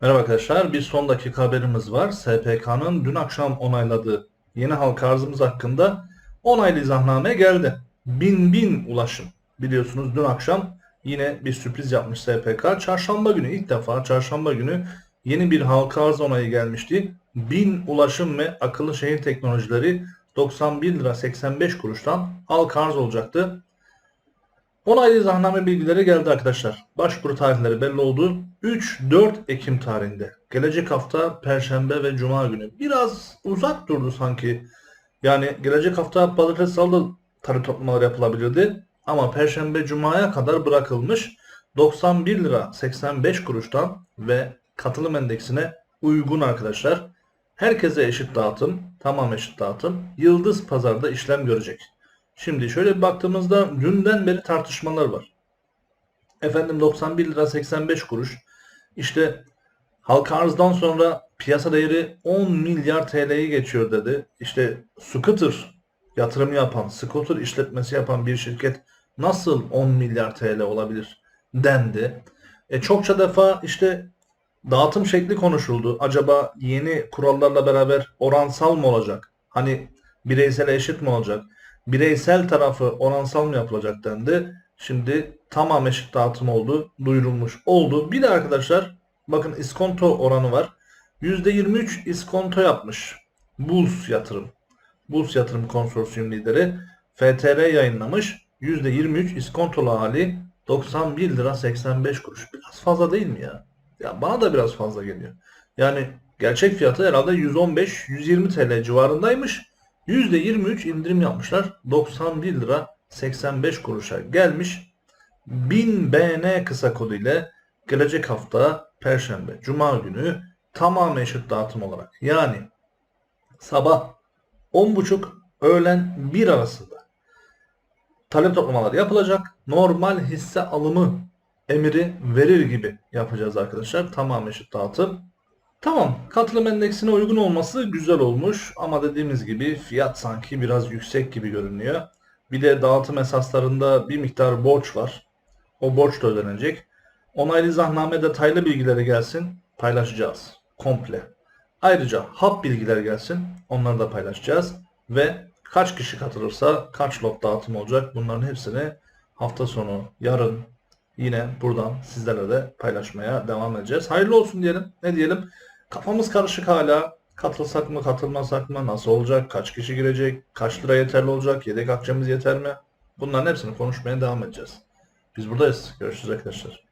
Merhaba arkadaşlar. Bir son dakika haberimiz var. SPK'nın dün akşam onayladığı yeni halka arzımız hakkında onaylı izahname geldi. Bin bin ulaşım. Biliyorsunuz dün akşam yine bir sürpriz yapmış SPK. Çarşamba günü ilk defa çarşamba günü yeni bir halka arz onayı gelmişti. Bin ulaşım ve akıllı şehir teknolojileri 91 lira 85 kuruştan halka arz olacaktı. Onaylı izahname bilgileri geldi arkadaşlar. Başvuru tarihleri belli oldu. 3-4 Ekim tarihinde. Gelecek hafta Perşembe ve Cuma günü. Biraz uzak durdu sanki. Yani gelecek hafta Pazartesi Salı tarih toplamaları yapılabilirdi. Ama Perşembe Cuma'ya kadar bırakılmış. 91 lira 85 kuruştan ve katılım endeksine uygun arkadaşlar. Herkese eşit dağıtım, tamam eşit dağıtım. Yıldız Pazar'da işlem görecek. Şimdi şöyle bir baktığımızda dünden beri tartışmalar var. Efendim 91 lira 85 kuruş. İşte halka arzdan sonra piyasa değeri 10 milyar TL'yi geçiyor dedi. İşte scooter yatırım yapan, scooter işletmesi yapan bir şirket nasıl 10 milyar TL olabilir dendi. E çokça defa işte dağıtım şekli konuşuldu. Acaba yeni kurallarla beraber oransal mı olacak? Hani bireysel eşit mi olacak? Bireysel tarafı oransal mı yapılacak dendi. Şimdi tamam eşit dağıtım oldu. Duyurulmuş oldu. Bir de arkadaşlar bakın iskonto oranı var. %23 iskonto yapmış. Burs yatırım. Burs yatırım konsorsiyum lideri FTR yayınlamış. %23 iskontolu hali 91 lira 85 kuruş. Biraz fazla değil mi ya? Ya bana da biraz fazla geliyor. Yani gerçek fiyatı herhalde 115-120 TL civarındaymış. %23 indirim yapmışlar. 91 lira 85 kuruşa gelmiş. 1000 BN kısa kodu ile gelecek hafta Perşembe, Cuma günü tamamen eşit dağıtım olarak. Yani sabah 10.30 öğlen 1 arasında talep toplamaları yapılacak. Normal hisse alımı emiri verir gibi yapacağız arkadaşlar. Tamamen eşit dağıtım. Tamam, katılım endeksine uygun olması güzel olmuş ama dediğimiz gibi fiyat sanki biraz yüksek gibi görünüyor. Bir de dağıtım esaslarında bir miktar borç var. O borç da ödenecek. Onaylı zahname detaylı bilgileri gelsin, paylaşacağız. Komple. Ayrıca hap bilgiler gelsin, onları da paylaşacağız. Ve kaç kişi katılırsa kaç lot dağıtım olacak bunların hepsini hafta sonu, yarın yine buradan sizlerle de paylaşmaya devam edeceğiz. Hayırlı olsun diyelim. Ne diyelim? Kafamız karışık hala. Katılsak mı katılmasak mı? Nasıl olacak? Kaç kişi girecek? Kaç lira yeterli olacak? Yedek akçamız yeter mi? Bunların hepsini konuşmaya devam edeceğiz. Biz buradayız. Görüşürüz arkadaşlar.